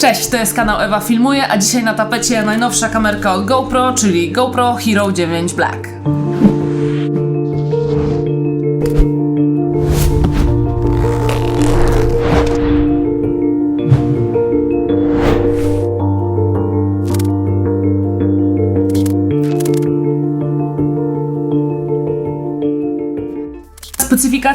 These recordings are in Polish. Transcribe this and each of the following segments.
Cześć, to jest kanał Ewa Filmuje, a dzisiaj na tapecie najnowsza kamerka od GoPro, czyli GoPro Hero 9 Black.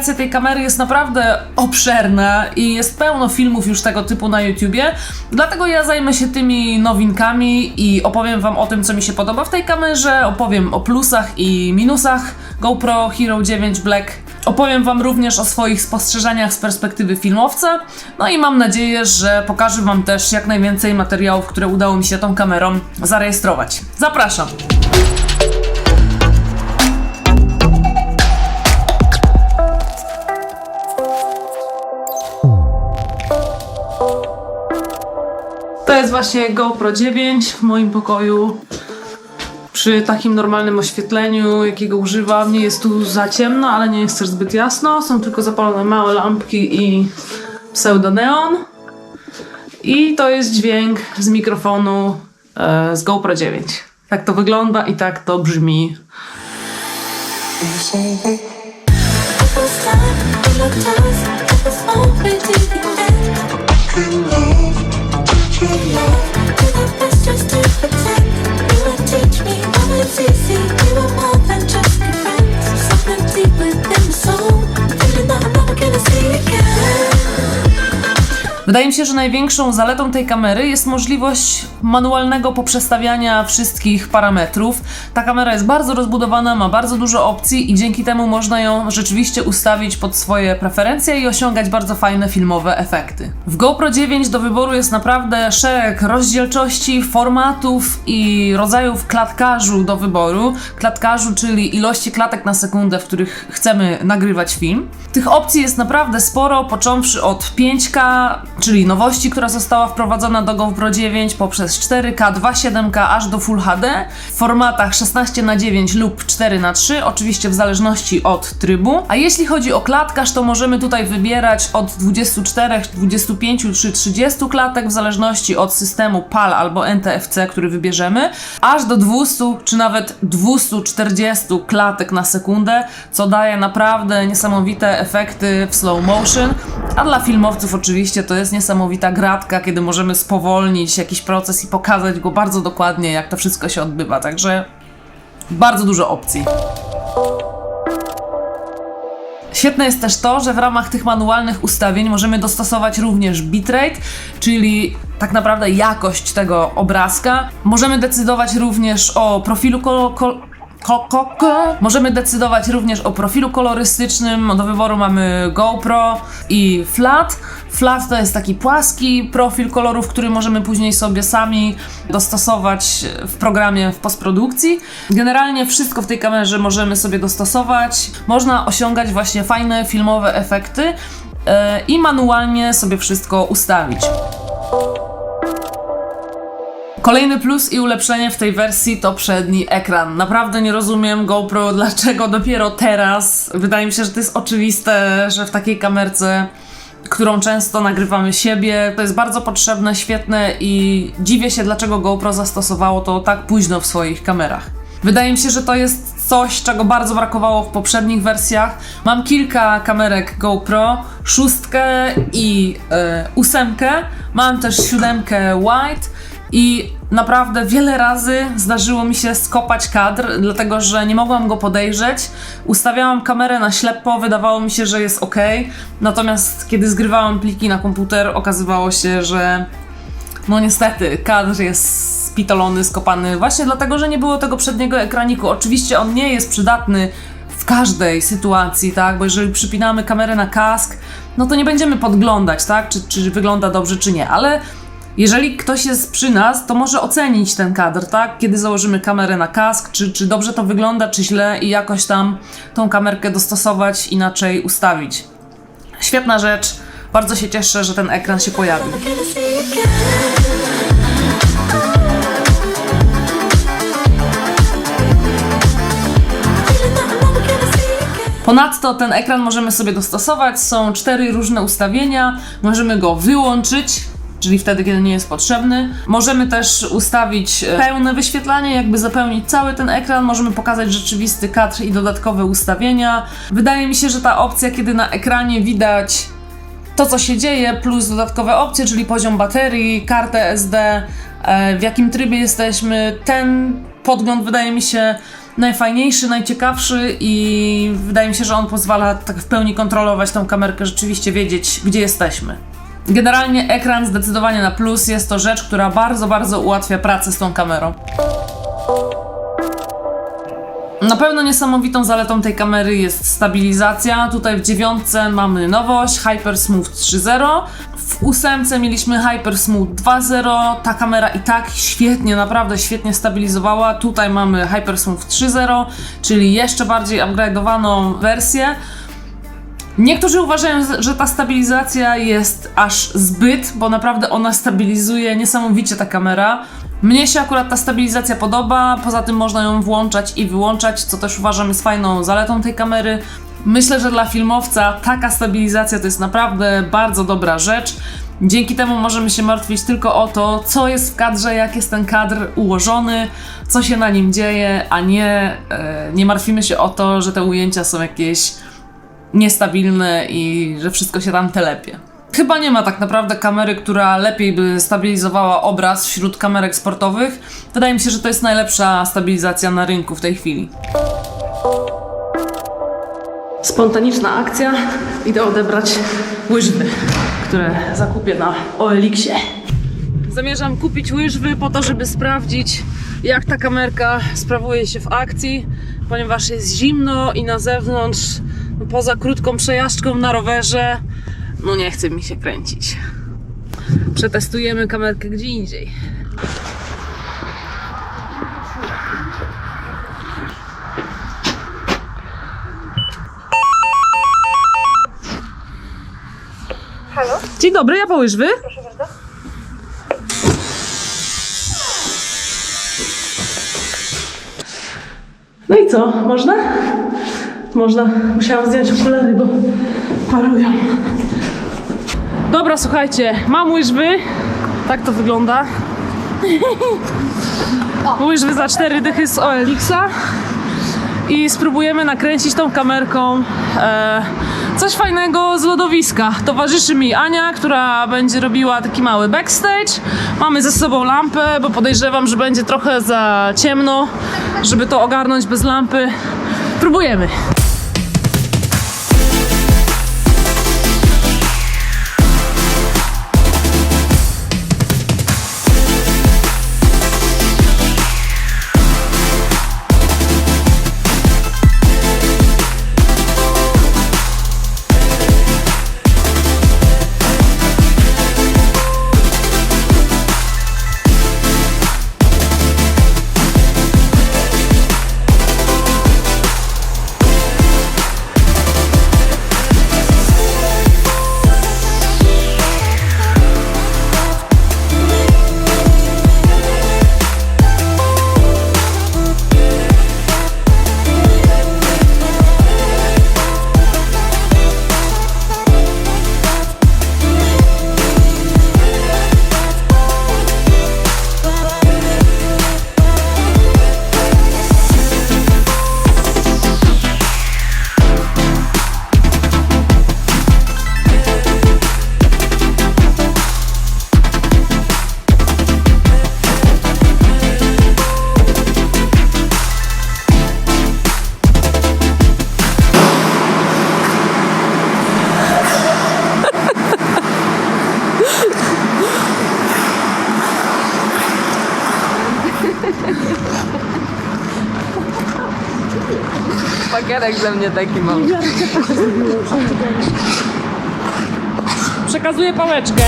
Specyfikacja tej kamery jest naprawdę obszerna i jest pełno filmów już tego typu na YouTubie, dlatego ja zajmę się tymi nowinkami i opowiem Wam o tym, co mi się podoba w tej kamerze, opowiem o plusach i minusach GoPro Hero 9 Black. Opowiem Wam również o swoich spostrzeżeniach z perspektywy filmowca, no i mam nadzieję, że pokażę Wam też jak najwięcej materiałów, które udało mi się tą kamerą zarejestrować. Zapraszam! Jest właśnie GoPro 9 w moim pokoju. Przy takim normalnym oświetleniu, jakiego używam, nie jest tu za ciemno, ale nie jest też zbyt jasno. Są tylko zapalone małe lampki i pseudoneon. I to jest dźwięk z mikrofonu e, z GoPro 9. Tak to wygląda i tak to brzmi. First Wydaje mi się, że największą zaletą tej kamery jest możliwość manualnego poprzestawiania wszystkich parametrów. Ta kamera jest bardzo rozbudowana, ma bardzo dużo opcji i dzięki temu można ją rzeczywiście ustawić pod swoje preferencje i osiągać bardzo fajne filmowe efekty. W GoPro 9 do wyboru jest naprawdę szereg rozdzielczości, formatów i rodzajów klatkarzu do wyboru. Klatkarzu, czyli ilości klatek na sekundę, w których chcemy nagrywać film. Tych opcji jest naprawdę sporo, począwszy od 5K, czyli nowości, która została wprowadzona do GoPro 9 poprzez 4K, 2.7K aż do Full HD w formatach 16 na 9 lub 4 na 3 oczywiście w zależności od trybu. A jeśli chodzi o klatkarz, to możemy tutaj wybierać od 24, 25 czy 30 klatek w zależności od systemu PAL albo NTFC, który wybierzemy, aż do 200 czy nawet 240 klatek na sekundę, co daje naprawdę niesamowite efekty w slow motion. A dla filmowców oczywiście to jest niesamowita gratka, kiedy możemy spowolnić jakiś proces i pokazać go bardzo dokładnie, jak to wszystko się odbywa. Także bardzo dużo opcji. Świetne jest też to, że w ramach tych manualnych ustawień możemy dostosować również bitrate, czyli tak naprawdę jakość tego obrazka. Możemy decydować również o profilu kol- Możemy decydować również o profilu kolorystycznym. Do wyboru mamy GoPro i Flat. Flat to jest taki płaski profil kolorów, który możemy później sobie sami dostosować w programie w postprodukcji. Generalnie wszystko w tej kamerze możemy sobie dostosować. Można osiągać właśnie fajne filmowe efekty yy, i manualnie sobie wszystko ustawić. Kolejny plus i ulepszenie w tej wersji to przedni ekran. Naprawdę nie rozumiem GoPro, dlaczego dopiero teraz. Wydaje mi się, że to jest oczywiste, że w takiej kamerce, którą często nagrywamy siebie, to jest bardzo potrzebne, świetne i dziwię się, dlaczego GoPro zastosowało to tak późno w swoich kamerach. Wydaje mi się, że to jest coś, czego bardzo brakowało w poprzednich wersjach. Mam kilka kamerek GoPro, szóstkę i e, ósemkę. Mam też siódemkę White i naprawdę wiele razy zdarzyło mi się skopać kadr, dlatego że nie mogłam go podejrzeć. Ustawiałam kamerę na ślepo, wydawało mi się, że jest ok. Natomiast kiedy zgrywałam pliki na komputer, okazywało się, że no niestety kadr jest spitolony, skopany, właśnie dlatego, że nie było tego przedniego ekraniku. Oczywiście on nie jest przydatny w każdej sytuacji, tak? Bo jeżeli przypinamy kamerę na kask, no to nie będziemy podglądać, tak? Czy, czy wygląda dobrze, czy nie, ale jeżeli ktoś jest przy nas, to może ocenić ten kadr, tak? Kiedy założymy kamerę na kask, czy, czy dobrze to wygląda, czy źle i jakoś tam tą kamerkę dostosować, inaczej ustawić. Świetna rzecz. Bardzo się cieszę, że ten ekran się pojawił. Ponadto ten ekran możemy sobie dostosować. Są cztery różne ustawienia. Możemy go wyłączyć, czyli wtedy, kiedy nie jest potrzebny. Możemy też ustawić e, pełne wyświetlanie, jakby zapełnić cały ten ekran. Możemy pokazać rzeczywisty kadr i dodatkowe ustawienia. Wydaje mi się, że ta opcja, kiedy na ekranie widać to, co się dzieje, plus dodatkowe opcje, czyli poziom baterii, kartę SD, e, w jakim trybie jesteśmy. Ten podgląd wydaje mi się najfajniejszy, najciekawszy i wydaje mi się, że on pozwala tak w pełni kontrolować tą kamerkę, rzeczywiście wiedzieć, gdzie jesteśmy. Generalnie ekran zdecydowanie na plus, jest to rzecz, która bardzo, bardzo ułatwia pracę z tą kamerą. Na pewno niesamowitą zaletą tej kamery jest stabilizacja. Tutaj w dziewiątce mamy nowość Hypersmooth 3.0. W ósemce mieliśmy Hypersmooth 2.0. Ta kamera i tak świetnie, naprawdę świetnie stabilizowała. Tutaj mamy Hypersmooth 3.0, czyli jeszcze bardziej upgrade'owaną wersję. Niektórzy uważają, że ta stabilizacja jest aż zbyt, bo naprawdę ona stabilizuje niesamowicie ta kamera. Mnie się akurat ta stabilizacja podoba, poza tym można ją włączać i wyłączać, co też uważam jest fajną zaletą tej kamery. Myślę, że dla filmowca taka stabilizacja to jest naprawdę bardzo dobra rzecz. Dzięki temu możemy się martwić tylko o to, co jest w kadrze, jak jest ten kadr ułożony, co się na nim dzieje, a nie, e, nie martwimy się o to, że te ujęcia są jakieś niestabilne i że wszystko się tam telepie. Chyba nie ma tak naprawdę kamery, która lepiej by stabilizowała obraz wśród kamerek sportowych. Wydaje mi się, że to jest najlepsza stabilizacja na rynku w tej chwili. Spontaniczna akcja. Idę odebrać łyżwy, które zakupię na OLX-ie. Zamierzam kupić łyżwy po to, żeby sprawdzić, jak ta kamerka sprawuje się w akcji, ponieważ jest zimno i na zewnątrz, poza krótką przejażdżką na rowerze, no nie chce mi się kręcić. Przetestujemy kamerkę gdzie indziej. Halo? Dzień dobry, ja po łyżwy. Proszę bardzo. No i co, można? Można. Musiałam zdjąć okulary, bo parują. Dobra, słuchajcie, mam łyżwy. Tak to wygląda. Łyżwy za cztery dychy z OLX-a. I spróbujemy nakręcić tą kamerką e, coś fajnego z lodowiska. Towarzyszy mi Ania, która będzie robiła taki mały backstage. Mamy ze sobą lampę, bo podejrzewam, że będzie trochę za ciemno, żeby to ogarnąć bez lampy. Próbujemy. Pakierek ze mnie taki mam. Przekazuję pałeczkę.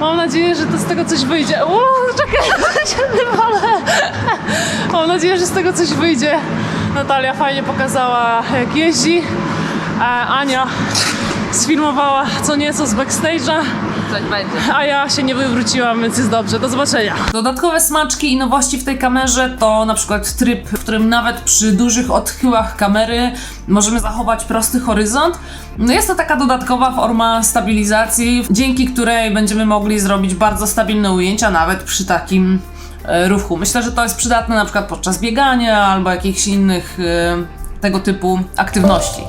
Mam nadzieję, że to z tego coś wyjdzie. Uuu, czekaj, się wywalę. Mam nadzieję, że z tego coś wyjdzie. Natalia fajnie pokazała, jak jeździ. A Ania sfilmowała co nieco z backstage'a. Coś będzie. A ja się nie wywróciłam, więc jest dobrze. Do zobaczenia. Dodatkowe smaczki i nowości w tej kamerze to na przykład tryb, w którym nawet przy dużych odchyłach kamery możemy zachować prosty horyzont. No jest to taka dodatkowa forma stabilizacji, dzięki której będziemy mogli zrobić bardzo stabilne ujęcia nawet przy takim e, ruchu. Myślę, że to jest przydatne na przykład podczas biegania albo jakichś innych e, tego typu aktywności.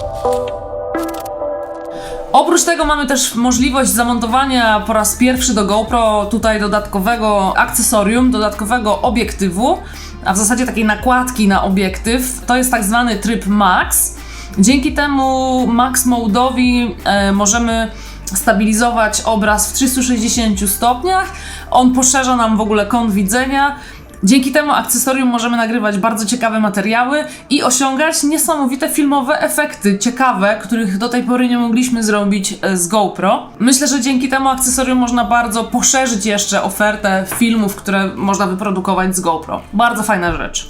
Oprócz tego mamy też możliwość zamontowania po raz pierwszy do GoPro tutaj dodatkowego akcesorium, dodatkowego obiektywu, a w zasadzie takiej nakładki na obiektyw. To jest tak zwany tryb Max. Dzięki temu Max Mode'owi e, możemy stabilizować obraz w 360 stopniach. On poszerza nam w ogóle kąt widzenia. Dzięki temu akcesorium możemy nagrywać bardzo ciekawe materiały i osiągać niesamowite filmowe efekty, ciekawe, których do tej pory nie mogliśmy zrobić e, z GoPro. Myślę, że dzięki temu akcesorium można bardzo poszerzyć jeszcze ofertę filmów, które można wyprodukować z GoPro. Bardzo fajna rzecz.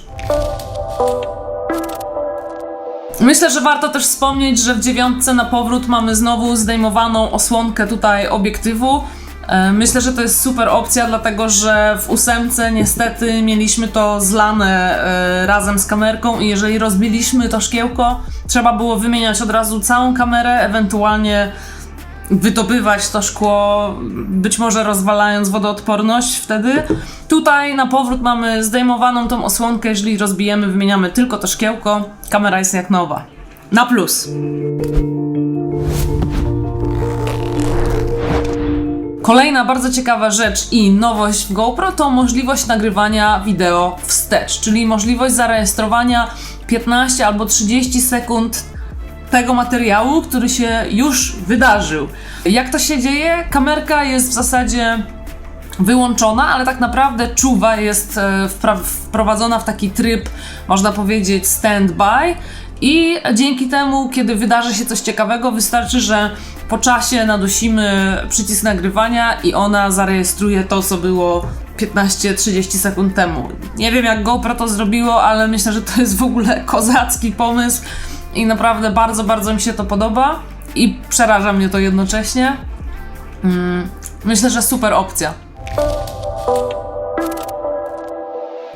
Myślę, że warto też wspomnieć, że w dziewiątce na powrót mamy znowu zdejmowaną osłonkę tutaj obiektywu. E, Myślę, że to jest super opcja, dlatego że w ósemce niestety mieliśmy to zlane e, razem z kamerką i jeżeli rozbiliśmy to szkiełko, trzeba było wymieniać od razu całą kamerę, ewentualnie wydobywać to szkło, być może rozwalając wodoodporność wtedy. Tutaj na powrót mamy zdejmowaną tą osłonkę, jeżeli rozbijemy, wymieniamy tylko to szkiełko, kamera jest jak nowa. Na plus. Kolejna bardzo ciekawa rzecz i nowość w GoPro to możliwość nagrywania wideo wstecz, czyli możliwość zarejestrowania 15 albo 30 sekund tego materiału, który się już wydarzył. Jak to się dzieje? Kamerka jest w zasadzie wyłączona, ale tak naprawdę czuwa jest e, wprowadzona w taki tryb, można powiedzieć, stand-by. I dzięki temu, kiedy wydarzy się coś ciekawego, wystarczy, że po czasie nadusimy przycisk nagrywania i ona zarejestruje to, co było 15-30 sekund temu. Nie wiem, jak GoPro to zrobiło, ale myślę, że to jest w ogóle kozacki pomysł i naprawdę bardzo, bardzo mi się to podoba i przeraża mnie to jednocześnie. Mm, myślę, że super opcja.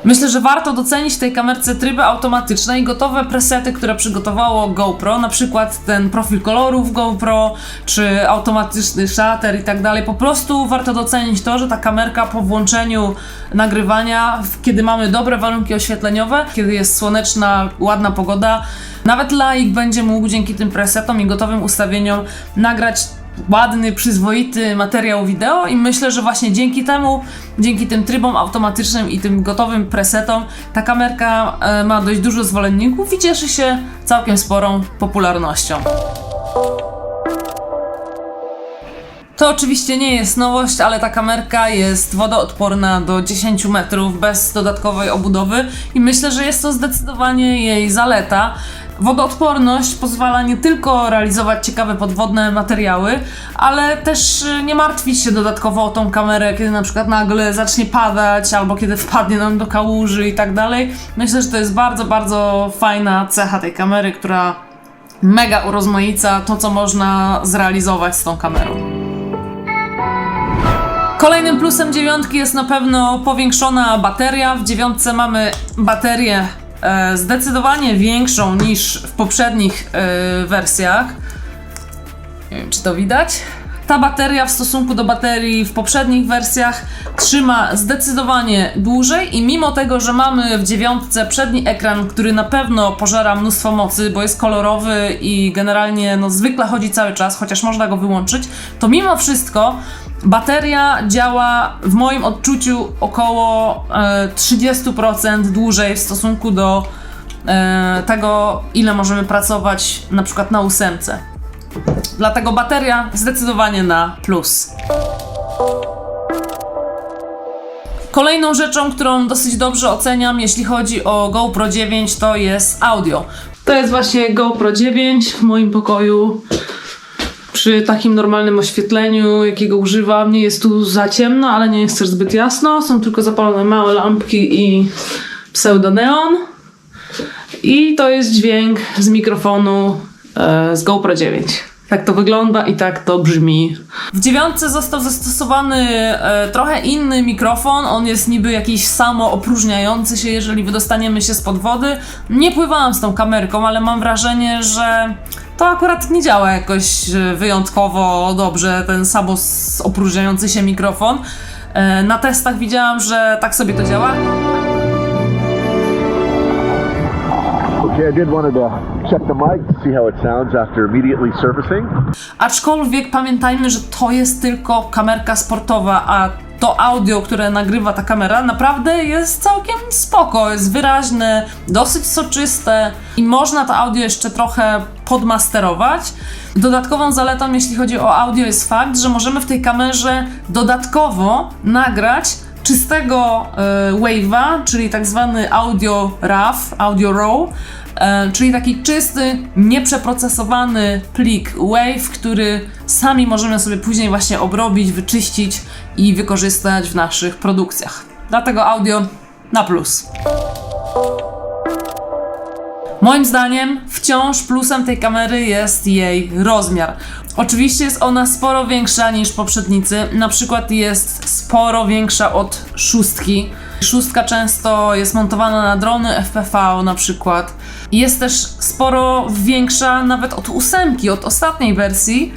Myślę, że warto docenić tej kamerce tryby automatyczne i gotowe presety, które przygotowało GoPro, na przykład ten profil kolorów GoPro, czy automatyczny shutter i tak dalej. Po prostu warto docenić to, że ta kamerka po włączeniu nagrywania, kiedy mamy dobre warunki oświetleniowe, kiedy jest słoneczna, ładna pogoda, nawet laik będzie mógł dzięki tym presetom i gotowym ustawieniom nagrać ładny, przyzwoity materiał wideo i myślę, że właśnie dzięki temu, dzięki tym trybom automatycznym i tym gotowym presetom, ta kamerka e, ma dość dużo zwolenników i cieszy się całkiem sporą popularnością. To oczywiście nie jest nowość, ale ta kamerka jest wodoodporna do 10 metrów bez dodatkowej obudowy i myślę, że jest to zdecydowanie jej zaleta. Wodoodporność pozwala nie tylko realizować ciekawe podwodne materiały, ale też y, nie martwić się dodatkowo o tą kamerę, kiedy na przykład nagle zacznie padać albo kiedy wpadnie nam do kałuży i tak dalej. Myślę, że to jest bardzo, bardzo fajna cecha tej kamery, która mega urozmaica to, co można zrealizować z tą kamerą. Kolejnym plusem dziewiątki jest na pewno powiększona bateria. W dziewiątce mamy baterię zdecydowanie większą niż w poprzednich e, wersjach. Nie wiem, czy to widać. Ta bateria w stosunku do baterii w poprzednich wersjach trzyma zdecydowanie dłużej i mimo tego, że mamy w dziewiątce przedni ekran, który na pewno pożera mnóstwo mocy, bo jest kolorowy i generalnie no, zwykle chodzi cały czas, chociaż można go wyłączyć, to mimo wszystko bateria działa w moim odczuciu około e, 30% dłużej w stosunku do e, tego, ile możemy pracować na przykład na ósemce. Dlatego bateria zdecydowanie na plus. Kolejną rzeczą, którą dosyć dobrze oceniam, jeśli chodzi o GoPro 9, to jest audio. To jest właśnie GoPro 9 w moim pokoju. Przy takim normalnym oświetleniu, jakiego używam, nie jest tu za ciemno, ale nie jest też zbyt jasno. Są tylko zapalone małe lampki i pseudoneon. I to jest dźwięk z mikrofonu z GoPro 9. Tak to wygląda i tak to brzmi. W dziewiątce został zastosowany e, trochę inny mikrofon. On jest niby jakiś samo opróżniający się, jeżeli wydostaniemy się spod wody. Nie pływałam z tą kamerką, ale mam wrażenie, że to akurat nie działa jakoś e, wyjątkowo dobrze, ten samo opróżniający się mikrofon. E, Na testach widziałam, że tak sobie to działa. Aczkolwiek pamiętajmy, że to jest tylko kamerka sportowa, a to audio, które nagrywa ta kamera, naprawdę jest całkiem spoko, jest wyraźne, dosyć soczyste i można to audio jeszcze trochę podmasterować. Dodatkową zaletą, jeśli chodzi o audio, jest fakt, że możemy w tej kamerze dodatkowo nagrać czystego e, wave'a, czyli tak zwany audio RAW, audio RAW, czyli taki czysty, nieprzeprocesowany plik wave, który sami możemy sobie później właśnie obrobić, wyczyścić i wykorzystać w naszych produkcjach. Dlatego audio na plus. Moim zdaniem wciąż plusem tej kamery jest jej rozmiar. Oczywiście jest ona sporo większa niż poprzednicy, na przykład jest sporo większa od szóstki. Szóstka często jest montowana na drony FPV na przykład. Jest też sporo większa nawet od ósemki, od ostatniej wersji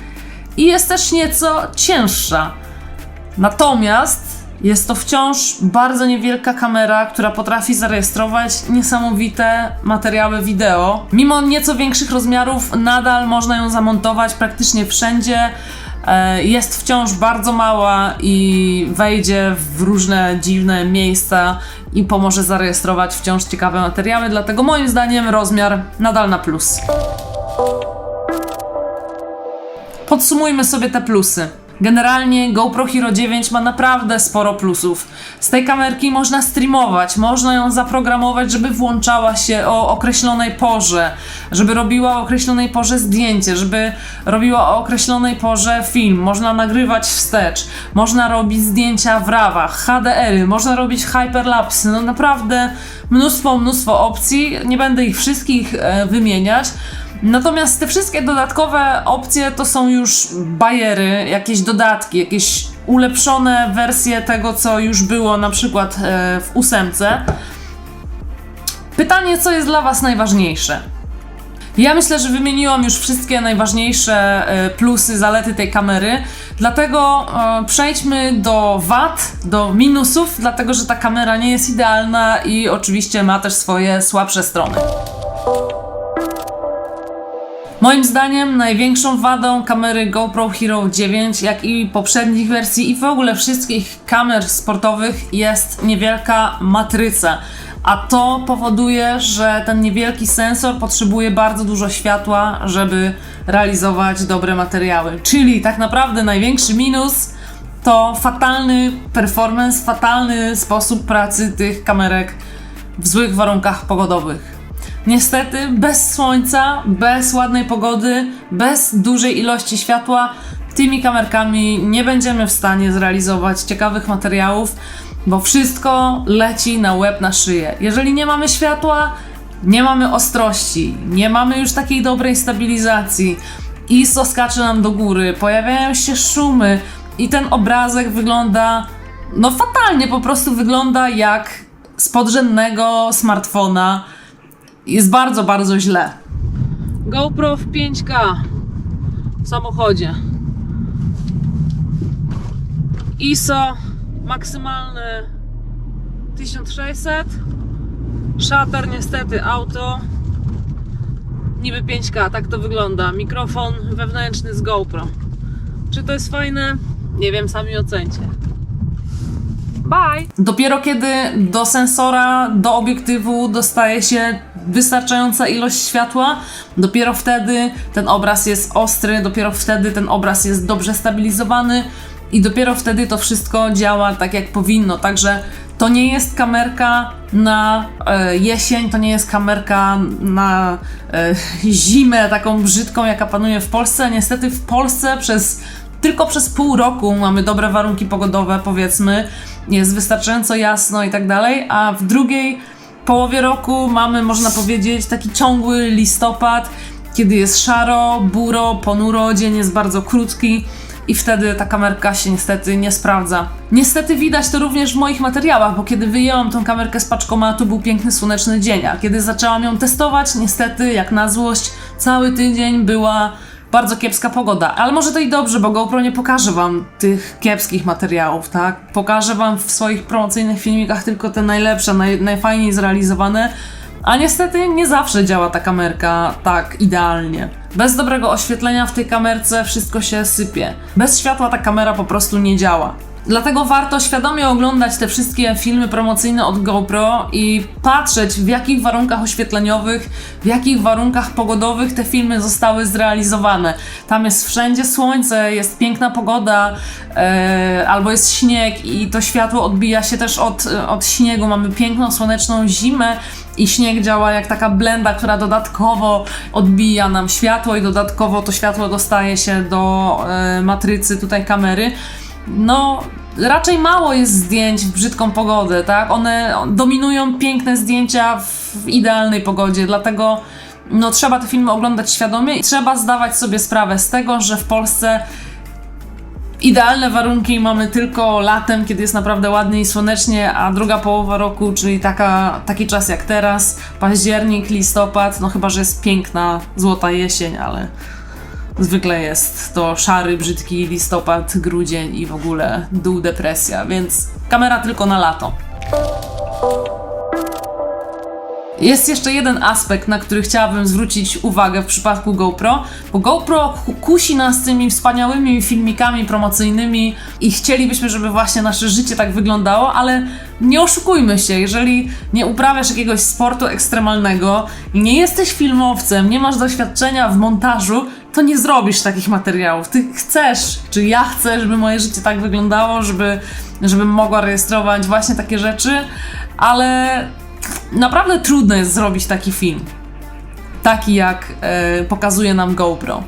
i jest też nieco cięższa. Natomiast jest to wciąż bardzo niewielka kamera, która potrafi zarejestrować niesamowite materiały wideo. Mimo nieco większych rozmiarów, nadal można ją zamontować praktycznie wszędzie. E, Jest wciąż bardzo mała i wejdzie w różne dziwne miejsca i pomoże zarejestrować wciąż ciekawe materiały, dlatego moim zdaniem rozmiar nadal na plus. Podsumujmy sobie te plusy. Generalnie GoPro Hero 9 ma naprawdę sporo plusów. Z tej kamerki można streamować, można ją zaprogramować, żeby włączała się o określonej porze, żeby robiła o określonej porze zdjęcie, żeby robiła o określonej porze film. Można nagrywać wstecz, można robić zdjęcia w rawach, HDR-y, można robić hyperlapsy. No naprawdę mnóstwo, mnóstwo opcji. Nie będę ich wszystkich e, wymieniać. Natomiast te wszystkie dodatkowe opcje to są już bajery, jakieś dodatki, jakieś ulepszone wersje tego, co już było na przykład e, w ósemce. Pytanie, co jest dla Was najważniejsze? Ja myślę, że wymieniłam już wszystkie najważniejsze e, plusy, zalety tej kamery, dlatego e, przejdźmy do wad, do minusów, dlatego że ta kamera nie jest idealna i oczywiście ma też swoje słabsze strony. Moim zdaniem największą wadą kamery GoPro Hero 9, jak i poprzednich wersji i w ogóle wszystkich kamer sportowych jest niewielka matryca. A to powoduje, że ten niewielki sensor potrzebuje bardzo dużo światła, żeby realizować dobre materiały. Czyli tak naprawdę największy minus to fatalny performance, fatalny sposób pracy tych kamerek w złych warunkach pogodowych. Niestety, bez słońca, bez ładnej pogody, bez dużej ilości światła, tymi kamerkami nie będziemy w stanie zrealizować ciekawych materiałów, bo wszystko leci na łeb, na szyję. Jeżeli nie mamy światła, nie mamy ostrości, nie mamy już takiej dobrej stabilizacji, ISO skacze nam do góry, pojawiają się szumy i ten obrazek wygląda, no fatalnie, po prostu wygląda jak z podrzędnego smartfona jest bardzo, bardzo źle. GoPro w 5K w samochodzie. ISO maksymalny 1600. Shutter niestety auto. Niby 5K, tak to wygląda. Mikrofon wewnętrzny z GoPro. Czy to jest fajne? Nie wiem, sami ocencie. Bye! Dopiero kiedy do sensora, do obiektywu dostaje się wystarczająca ilość światła, dopiero wtedy ten obraz jest ostry, dopiero wtedy ten obraz jest dobrze stabilizowany i dopiero wtedy to wszystko działa tak jak powinno. Także to nie jest kamerka na e, jesień, to nie jest kamerka na e, zimę taką brzydką, jaka panuje w Polsce. Niestety w Polsce przez tylko przez pół roku mamy dobre warunki pogodowe, powiedzmy, jest wystarczająco jasno i tak dalej, a w drugiej połowie roku mamy, można powiedzieć, taki ciągły listopad, kiedy jest szaro, buro, ponuro, dzień jest bardzo krótki i wtedy ta kamerka się niestety nie sprawdza. Niestety widać to również w moich materiałach, bo kiedy wyjęłam tą kamerkę z paczkomatu, był piękny słoneczny dzień, a kiedy zaczęłam ją testować, niestety, jak na złość, cały tydzień była bardzo kiepska pogoda, ale może to i dobrze, bo GoPro nie pokaże wam tych kiepskich materiałów, tak? Pokaże wam w swoich promocyjnych filmikach tylko te najlepsze, naj, najfajniej zrealizowane, a niestety nie zawsze działa ta kamerka tak idealnie. Bez dobrego oświetlenia w tej kamerce wszystko się sypie. Bez światła ta kamera po prostu nie działa. Dlatego warto świadomie oglądać te wszystkie filmy promocyjne od GoPro i patrzeć w jakich warunkach oświetleniowych, w jakich warunkach pogodowych te filmy zostały zrealizowane. Tam jest wszędzie słońce, jest piękna pogoda, e, albo jest śnieg i to światło odbija się też od, od śniegu. Mamy piękną, słoneczną zimę i śnieg działa jak taka blenda, która dodatkowo odbija nam światło i dodatkowo to światło dostaje się do e, matrycy tutaj kamery. No, raczej mało jest zdjęć w brzydką pogodę, tak? One dominują piękne zdjęcia w idealnej pogodzie, dlatego no, trzeba te filmy oglądać świadomie i trzeba zdawać sobie sprawę z tego, że w Polsce idealne warunki mamy tylko latem, kiedy jest naprawdę ładnie i słonecznie, a druga połowa roku, czyli taka, taki czas jak teraz, październik, listopad, no chyba, że jest piękna, złota jesień, ale zwykle jest to szary, brzydki listopad, grudzień i w ogóle dół depresja, więc kamera tylko na lato. Jest jeszcze jeden aspekt, na który chciałabym zwrócić uwagę w przypadku GoPro, bo GoPro ku- kusi nas tymi wspaniałymi filmikami promocyjnymi i chcielibyśmy, żeby właśnie nasze życie tak wyglądało, ale nie oszukujmy się, jeżeli nie uprawiasz jakiegoś sportu ekstremalnego nie jesteś filmowcem, nie masz doświadczenia w montażu, to nie zrobisz takich materiałów. Ty chcesz, czy ja chcę, żeby moje życie tak wyglądało, żeby, żebym mogła rejestrować właśnie takie rzeczy, ale naprawdę trudno jest zrobić taki film. Taki jak e, pokazuje nam GoPro.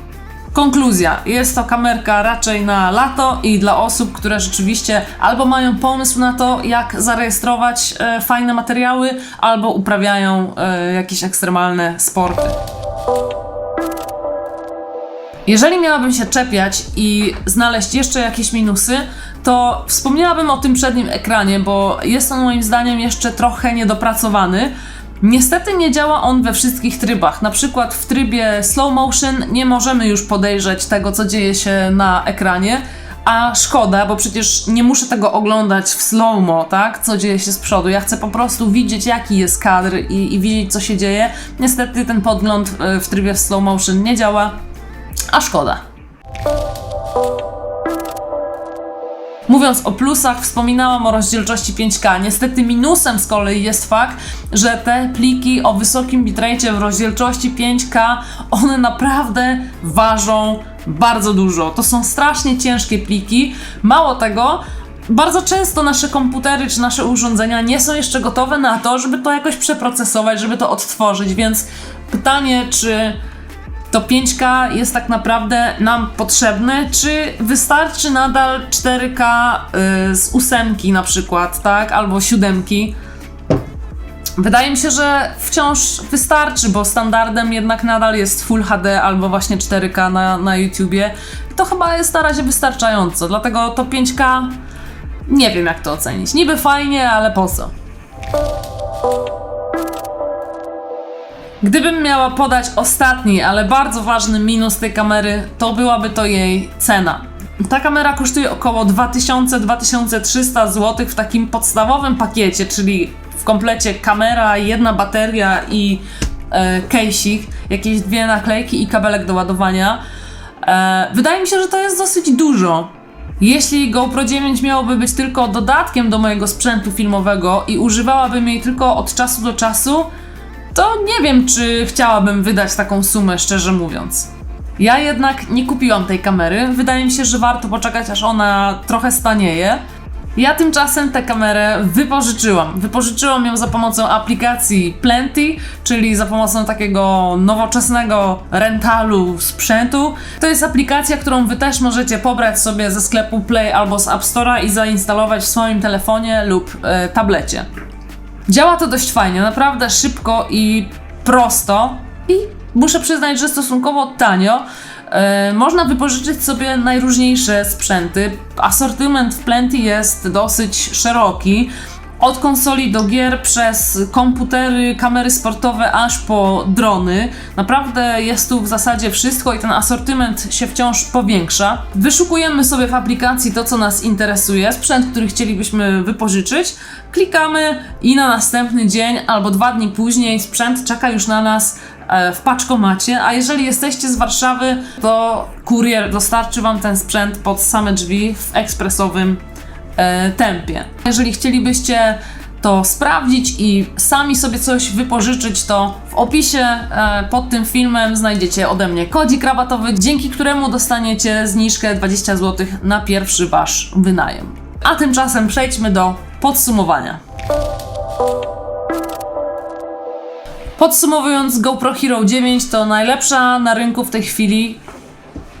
Konkluzja. Jest to kamerka raczej na lato i dla osób, które rzeczywiście albo mają pomysł na to, jak zarejestrować e, fajne materiały, albo uprawiają e, jakieś ekstremalne sporty. Jeżeli miałabym się czepiać i znaleźć jeszcze jakieś minusy, to wspomniałabym o tym przednim ekranie, bo jest on moim zdaniem jeszcze trochę niedopracowany. Niestety nie działa on we wszystkich trybach. Na przykład w trybie slow motion nie możemy już podejrzeć tego, co dzieje się na ekranie. A szkoda, bo przecież nie muszę tego oglądać w slow-mo, tak? Co dzieje się z przodu. Ja chcę po prostu widzieć, jaki jest kadr i, i widzieć, co się dzieje. Niestety ten podgląd e, w trybie slow motion nie działa, a szkoda. Mówiąc o plusach, wspominałam o rozdzielczości 5K. Niestety minusem z kolei jest fakt, że te pliki o wysokim bitrate w rozdzielczości 5K, one naprawdę ważą bardzo dużo. To są strasznie ciężkie pliki. Mało tego, bardzo często nasze komputery czy nasze urządzenia nie są jeszcze gotowe na to, żeby to jakoś przeprocesować, żeby to odtworzyć, więc pytanie, czy to 5K jest tak naprawdę nam potrzebne, czy wystarczy nadal 4K y, z ósemki na przykład, tak, albo siódemki? Wydaje mi się, że wciąż wystarczy, bo standardem jednak nadal jest Full HD albo właśnie 4K na, na YouTubie. To chyba jest na razie wystarczająco, dlatego to 5K nie wiem jak to ocenić. Niby fajnie, ale po co? Gdybym miała podać ostatni, ale bardzo ważny minus tej kamery, to byłaby to jej cena. Ta kamera kosztuje około 2000-2300 zł w takim podstawowym pakiecie, czyli w komplecie kamera, jedna bateria i e, case'ik, jakieś dwie naklejki i kabelek do ładowania. E, wydaje mi się, że to jest dosyć dużo. Jeśli GoPro 9 miałoby być tylko dodatkiem do mojego sprzętu filmowego i używałabym jej tylko od czasu do czasu, to nie wiem, czy chciałabym wydać taką sumę, szczerze mówiąc. Ja jednak nie kupiłam tej kamery. Wydaje mi się, że warto poczekać, aż ona trochę stanieje. Ja tymczasem tę kamerę wypożyczyłam. Wypożyczyłam ją za pomocą aplikacji Plenty, czyli za pomocą takiego nowoczesnego rentalu sprzętu. To jest aplikacja, którą wy też możecie pobrać sobie ze sklepu Play albo z App Store'a i zainstalować w swoim telefonie lub e, tablecie. Działa to dość fajnie, naprawdę szybko i prosto. I muszę przyznać, że stosunkowo tanio. E, można wypożyczyć sobie najróżniejsze sprzęty. Asortyment w Plenty jest dosyć szeroki. Od konsoli do gier, przez komputery, kamery sportowe, aż po drony. Naprawdę jest tu w zasadzie wszystko i ten asortyment się wciąż powiększa. Wyszukujemy sobie w aplikacji to, co nas interesuje, sprzęt, który chcielibyśmy wypożyczyć. Klikamy i na następny dzień albo dwa dni później sprzęt czeka już na nas e, w paczkomacie, a jeżeli jesteście z Warszawy, to kurier dostarczy Wam ten sprzęt pod same drzwi w ekspresowym tempie. Jeżeli chcielibyście to sprawdzić i sami sobie coś wypożyczyć, to w opisie e, pod tym filmem znajdziecie ode mnie kodzik rabatowy, dzięki któremu dostaniecie zniżkę 20 zł na pierwszy Wasz wynajem. A tymczasem przejdźmy do podsumowania. Podsumowując, GoPro Hero 9 to najlepsza na rynku w tej chwili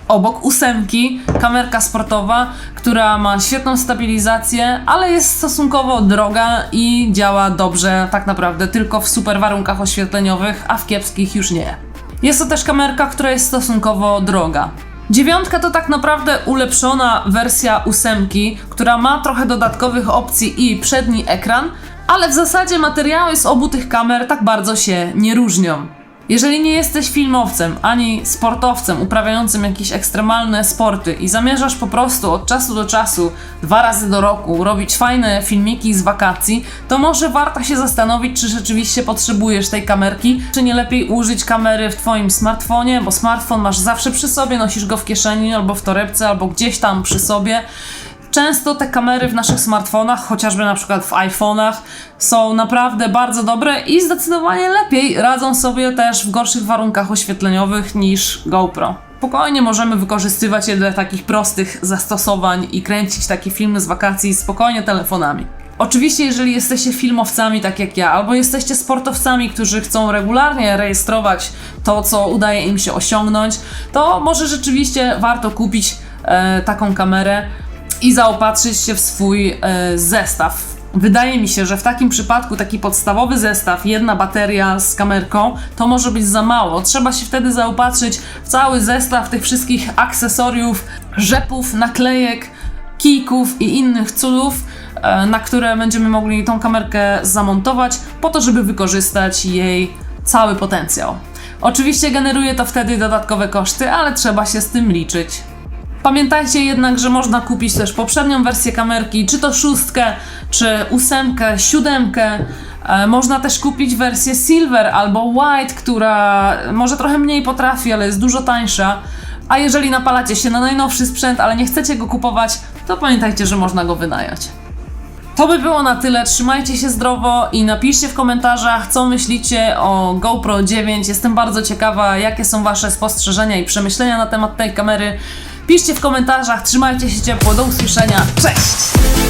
obok ósemki kamerka sportowa, która ma świetną stabilizację, ale jest stosunkowo droga i działa dobrze tak naprawdę tylko w super warunkach oświetleniowych, a w kiepskich już nie. Jest to też kamerka, która jest stosunkowo droga. Dziewiątka to tak naprawdę ulepszona wersja ósemki, która ma trochę dodatkowych opcji i przedni ekran, ale w zasadzie materiały z obu tych kamer tak bardzo się nie różnią. Jeżeli nie jesteś filmowcem ani sportowcem uprawiającym jakieś ekstremalne sporty i zamierzasz po prostu od czasu do czasu, dwa razy do roku, robić fajne filmiki z wakacji, to może warto się zastanowić, czy rzeczywiście potrzebujesz tej kamerki, czy nie lepiej użyć kamery w Twoim smartfonie, bo smartfon masz zawsze przy sobie, nosisz go w kieszeni albo w torebce, albo gdzieś tam przy sobie. Często te kamery w naszych smartfonach, chociażby na przykład w iPhone'ach, są naprawdę bardzo dobre i zdecydowanie lepiej radzą sobie też w gorszych warunkach oświetleniowych niż GoPro. Spokojnie możemy wykorzystywać je do takich prostych zastosowań i kręcić takie filmy z wakacji spokojnie telefonami. Oczywiście, jeżeli jesteście filmowcami tak jak ja, albo jesteście sportowcami, którzy chcą regularnie rejestrować to, co udaje im się osiągnąć, to może rzeczywiście warto kupić e, taką kamerę i zaopatrzyć się w swój e, zestaw. Wydaje mi się, że w takim przypadku taki podstawowy zestaw, jedna bateria z kamerką, to może być za mało. Trzeba się wtedy zaopatrzyć w cały zestaw tych wszystkich akcesoriów, rzepów, naklejek, kijków i innych cudów, e, na które będziemy mogli tą kamerkę zamontować, po to, żeby wykorzystać jej cały potencjał. Oczywiście generuje to wtedy dodatkowe koszty, ale trzeba się z tym liczyć. Pamiętajcie jednak, że można kupić też poprzednią wersję kamerki, czy to szóstkę, czy ósemkę, siódemkę. E, Można też kupić wersję Silver albo White, która może trochę mniej potrafi, ale jest dużo tańsza. A jeżeli napalacie się na najnowszy sprzęt, ale nie chcecie go kupować, to pamiętajcie, że można go wynająć. To by było na tyle. Trzymajcie się zdrowo i napiszcie w komentarzach, co myślicie o GoPro 9. Jestem bardzo ciekawa, jakie są Wasze spostrzeżenia i przemyślenia na temat tej kamery. Piszcie w komentarzach, trzymajcie się ciepło, do usłyszenia. Cześć!